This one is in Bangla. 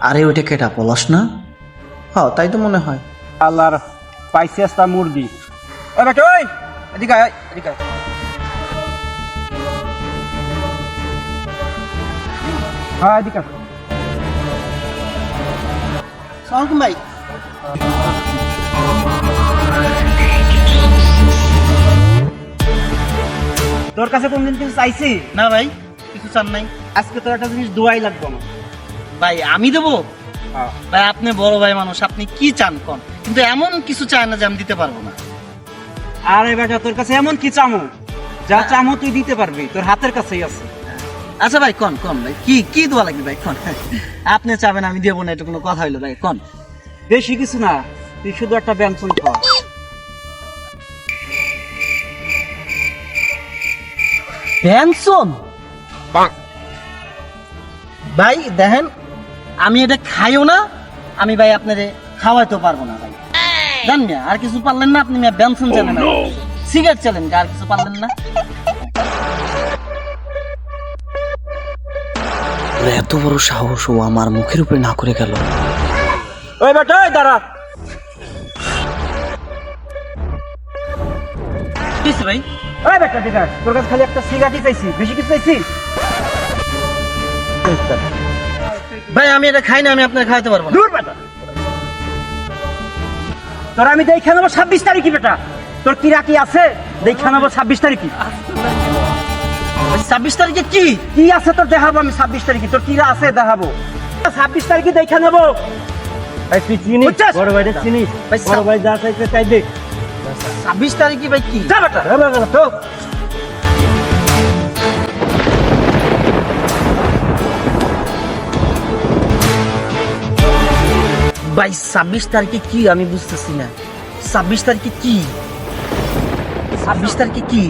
আরে ওইটা কেটা পলাশ না? হ্যাঁ তাই তো মনে হয়। আল্লাহর পাইছি একটা মুরগি। ওই বেটা ওই এদিকে আয়, এদিকে আয়। হ্যাঁ এদিকে ভাই। তোর কাছে কোনদিন কিছু চাইছি? না ভাই। কিছু চান নাই? আজকে তোর একটা জিনিস দোয়াই লাগবে আমার। ভাই আমি দেবো? হ্যাঁ। ভাই আপনি বড় ভাই মানুষ আপনি কি চান কোন? কিন্তু এমন কিছু চায় না যে আমি দিতে পারব না। আরে বেটা তোর কাছে এমন কি চামো? যা চামো তুই দিতে পারবি। তোর হাতের কাছেই আছে। আচ্ছা ভাই কন কন ভাই কি কি দোয়া লাগবে ভাই কন? আপনি চাবেন আমি দেবো না এটা কোনো কথা হইল ভাই কন? বেশি কিছু না তুই শুধু একটা ব্যঞ্জন খাওয়া পেনশন ভাই দেখেন আমি এটা খাইও না আমি ভাই আপনারে খাওয়াইতে পারব না ভাই। জান মিয়া আর কিছু পারলেন না আপনি মিয়া বেনসন চালেন না সিগারেট চালেন আর কিছু পারলেন না? এত বড় সাহস ও আমার মুখের উপরে না করে গেল। ওই বেটা ওই দাঁড়া। কিছু ভাই? ওই বেটা ঠিক তোর কাছে খালি একটা সিগারেটই চাইছি বেশি কিছু চাইছি ভাই আমি এটা খাই না আমি আপনার খাইতে পারব না। দূর বেটা। তোর আমি দেখে নেব ছাব্বিশ তারিখই বেটা। তোর কিরা কি আছে? দেখে নেব ছাব্বিশ তারিখই। ছাব্বিশ তারিখে কি? কি আছে তোর দেখাবো আমি ছাব্বিশ তারিখে তোর কিরা আছে দেখাবো। ছাব্বিশ তারিখে দেখে নেব। ভাই তুই চিনিস? বড় ভাইটা চিনিস? ভাই, বড় ভাই যা চাইছে তাই দে। ছাব্বিশ তারিখে ভাই কি? যা বেটা। তো ভাই ছাব্বিশ তারিখে কি? আমি বুঝতেছি না। ছাব্বিশ তারিখে কি? ছাব্বিশ তারিখে কি?